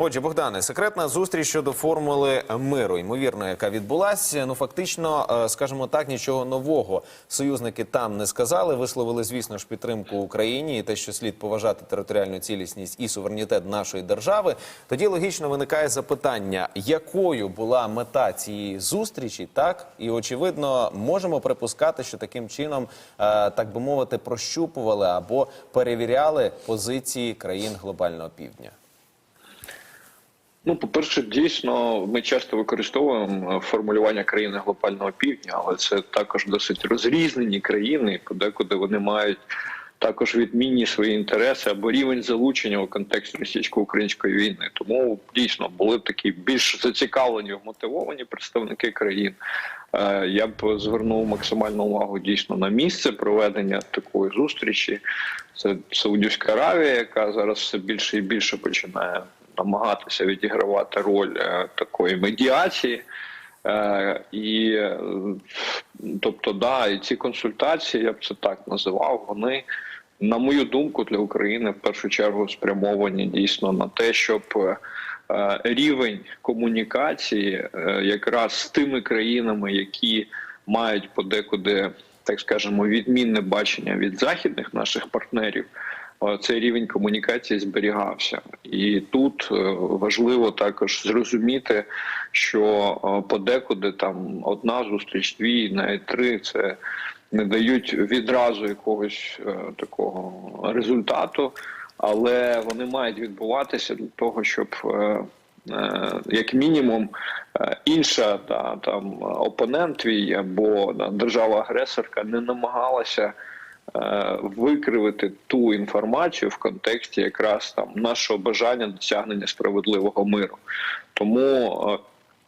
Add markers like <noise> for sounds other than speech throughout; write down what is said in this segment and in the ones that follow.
Отже, Богдане, секретна зустріч щодо формули миру, ймовірно, яка відбулася. Ну фактично, е, скажімо так, нічого нового союзники там не сказали. Висловили, звісно ж, підтримку Україні і те, що слід поважати територіальну цілісність і суверенітет нашої держави. Тоді логічно виникає запитання, якою була мета цієї зустрічі, так і очевидно, можемо припускати, що таким чином, е, так би мовити, прощупували або перевіряли позиції країн глобального півдня. Ну, по-перше, дійсно, ми часто використовуємо е, формулювання країни глобального півдня, але це також досить розрізнені країни, подекуди вони мають також відмінні свої інтереси або рівень залучення у контексті російсько-української війни. Тому дійсно були такі більш зацікавлені, вмотивовані представники країн. Е, Я б звернув максимальну увагу дійсно на місце проведення такої зустрічі. Це Саудівська Аравія, яка зараз все більше і більше починає намагатися відігравати роль е, такої медіації. Е, і е, тобто, да, і ці консультації, я б це так називав, вони, на мою думку, для України в першу чергу спрямовані дійсно на те, щоб рівень комунікації якраз з тими країнами, які мають подекуди, так скажемо, відмінне бачення від західних наших партнерів. Е, Цей рівень комунікації зберігався, і тут е, важливо також зрозуміти, що е, подекуди там одна зустріч, дві, навіть три це не дають відразу якогось такого результату, але вони мають відбуватися для того, щоб як мінімум інша та там опонент твій або да, держава-агресорка не намагалася викривити ту інформацію в контексті якраз там нашого бажання досягнення справедливого миру. Тому, е,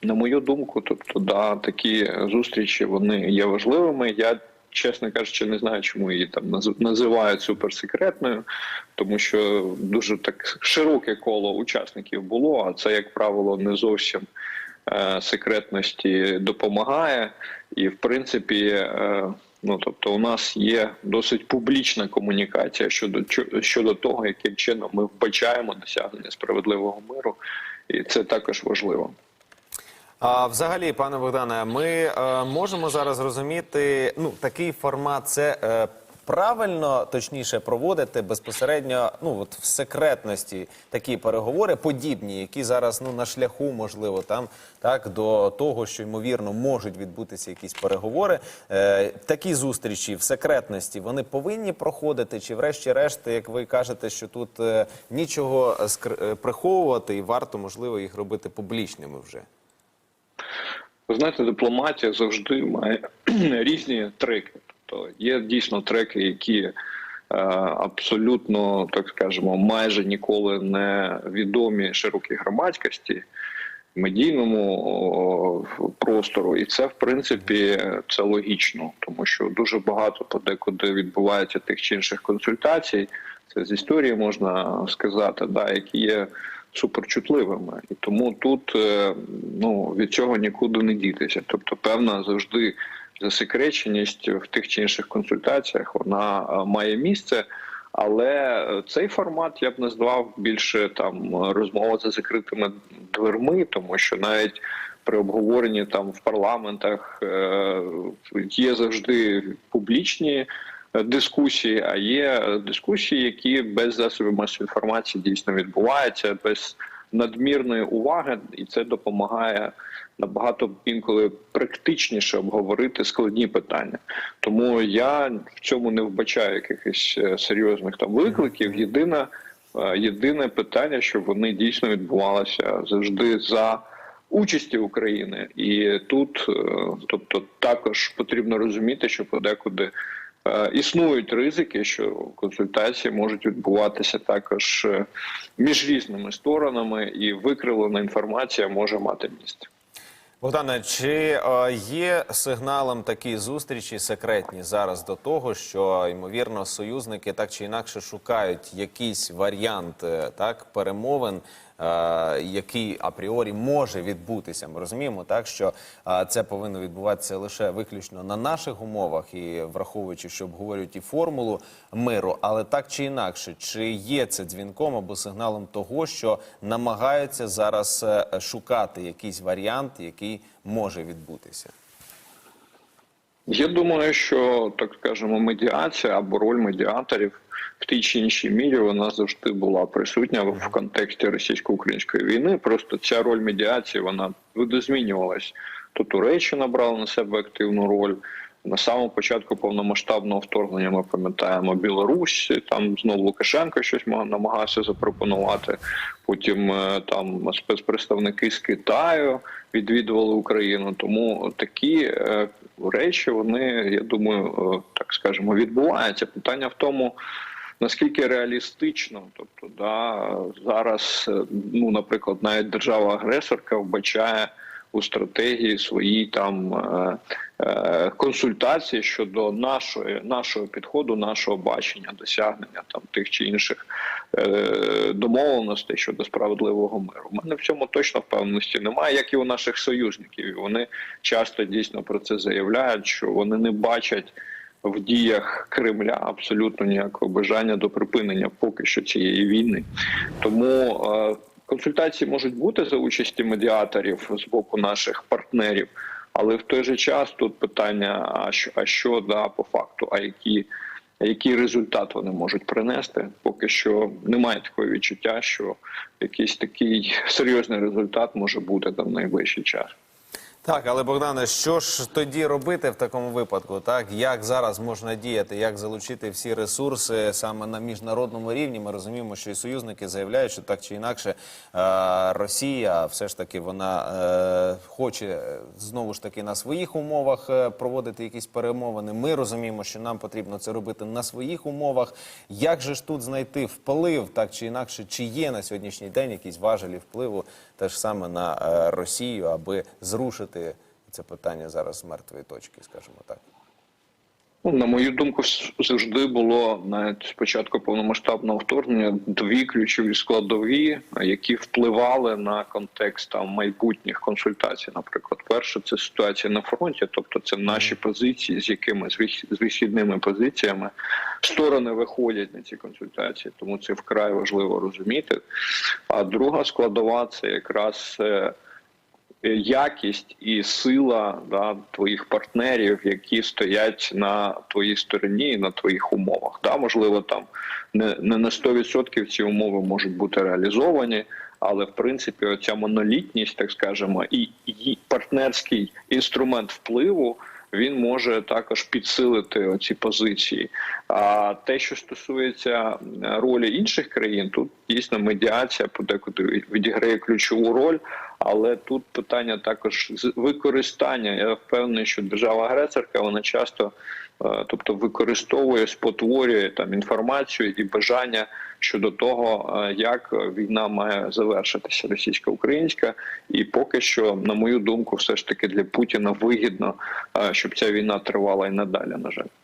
на мою думку, тобто, да, такі зустрічі вони є важливими. Я чесно кажучи, не знаю, чому її там наз- називають суперсекретною, тому що дуже так широке коло учасників було, а це, як правило, не зовсім е, секретності допомагає. І в принципі, е, ну тобто, у нас є досить публічна комунікація щодо щодо того, яким чином ми вбачаємо досягнення справедливого миру, і це також важливо. А взагалі, пане Богдане, ми е, можемо зараз розуміти, ну такий формат це е, правильно, точніше, проводити безпосередньо, ну от в секретності такі переговори, подібні, які зараз ну на шляху, можливо, там так до того, що ймовірно можуть відбутися якісь переговори. Е, такі зустрічі в секретності вони повинні проходити, чи врешті-решт, як ви кажете, що тут е, нічого скр- е, приховувати, і варто можливо їх робити публічними вже. Ви знаєте, дипломатія завжди має <clears throat> різні треки. Тобто є дійсно треки, які е, абсолютно, так скажемо, майже ніколи не відомі широкій громадськості, медійному простору, і це в принципі це логічно, тому що дуже багато подекуди відбувається тих чи інших консультацій. Це з історії можна сказати, да, які є суперчутливими, і тому тут е, ну від цього нікуди не дітися. Тобто, певна завжди засекреченість в тих чи інших консультаціях вона е, має місце. Але е, цей формат я б назвав більше там розмова за закритими дверми, тому що навіть при обговоренні там в парламентах е, є завжди публічні е, дискусії, а є е, дискусії, які без засобів масової інформації дійсно відбуваються, без надмірної уваги, і це допомагає набагато інколи практичніше обговорити складні питання. Тому я в цьому не вбачаю якихось е, серйозних там викликів. Єдине, е, єдине питання, щоб вони дійсно відбувалися завжди за участі України, і тут, е, тобто, також потрібно розуміти, що подекуди. Е, Існують ризики, що консультації можуть відбуватися також е, між різними сторонами, і викривлена інформація може мати місце. Богдане, чи е, є сигналом такі зустрічі секретні зараз до того, що ймовірно союзники так чи інакше шукають якийсь варіант так перемовин який апріорі може відбутися. Ми розуміємо, так що е, це повинно відбуватися лише виключно на наших умовах, і враховуючи, що обговорюють і формулу миру, але так чи інакше, чи є це дзвінком або сигналом того, що намагаються зараз е, шукати якийсь варіант, який може відбутися. Я думаю, що так скажемо, медіація або роль медіаторів в тій чи іншій мірі вона завжди була присутня в контексті російсько-української війни. Просто ця роль медіації вона видозмінювалась. То Туреччина брала на себе активну роль. На самому початку повномасштабного вторгнення ми пам'ятаємо Білорусь, там знову Лукашенко щось намагався запропонувати. Потім е, там спецпредставники з Китаю відвідували Україну. Тому такі е, речі вони, я думаю, е, так скажемо, відбуваються. Питання в тому. Наскільки реалістично, тобто да зараз, е, ну наприклад, навіть держава-агресорка вбачає у стратегії свої там е, е, консультації щодо нашої нашого підходу, нашого бачення, досягнення там тих чи інших е, домовленостей щодо справедливого миру. У мене в цьому точно впевненості немає, як і у наших союзників. Вони часто дійсно про це заявляють, що вони не бачать в діях Кремля абсолютно ніякого бажання до припинення поки що цієї війни. Тому е, консультації можуть бути за участі медіаторів з боку наших партнерів, але в той же час тут питання: а що, а що да по факту, а які. Який результат вони можуть принести? Поки що немає такого відчуття, що якийсь такий серйозний результат може бути там в найближчий час. Так, але Богдане, що ж тоді робити в такому випадку? Так як зараз можна діяти, як залучити всі ресурси саме на міжнародному рівні? Ми розуміємо, що і союзники заявляють, що так чи інакше е, Росія все ж таки вона е, хоче е, знову ж таки на своїх умовах проводити якісь перемовини. Ми розуміємо, що нам потрібно це робити на своїх умовах. Як же ж тут знайти вплив, так чи інакше, чи є на сьогоднішній день якісь важелі впливу теж саме на Росію, аби зрушити це питання зараз з мертвої точки, скажімо так. Ну, на мою думку, завжди було навіть з початку повномасштабного вторгнення дві ключові складові, які впливали на контекст там майбутніх консультацій. Наприклад, перше це ситуація на фронті, тобто це наші позиції, з якими з вихідними позиціями сторони виходять на ці консультації. Тому це вкрай важливо розуміти. А друга складова це якраз. Е, якість і сила да, твоїх партнерів, які стоять на твоїй стороні і на твоїх умовах. Да, можливо, там не, не на 100% ці умови можуть бути реалізовані, але в принципі оця монолітність, так скажемо, і, і партнерський інструмент впливу. Він може також підсилити оці позиції. А те, що стосується е, ролі інших країн, тут дійсно медіація подекуди відіграє ключову роль. Але тут питання також з використання. Я впевнений, що держава-агресорка вона часто, е, тобто, використовує, спотворює там інформацію і бажання щодо того, е, як війна має завершитися російсько-українська. І поки що, на мою думку, все ж таки для Путіна вигідно, е, щоб ця війна тривала і надалі. На жаль.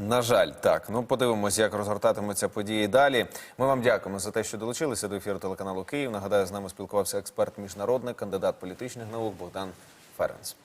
На жаль, так. Ну подивимось, як розгортатимуться події далі. Ми вам дякуємо за те, що долучилися до ефіру телеканалу Київ. Нагадаю, з нами спілкувався експерт міжнародний, кандидат політичних наук Богдан Ференц.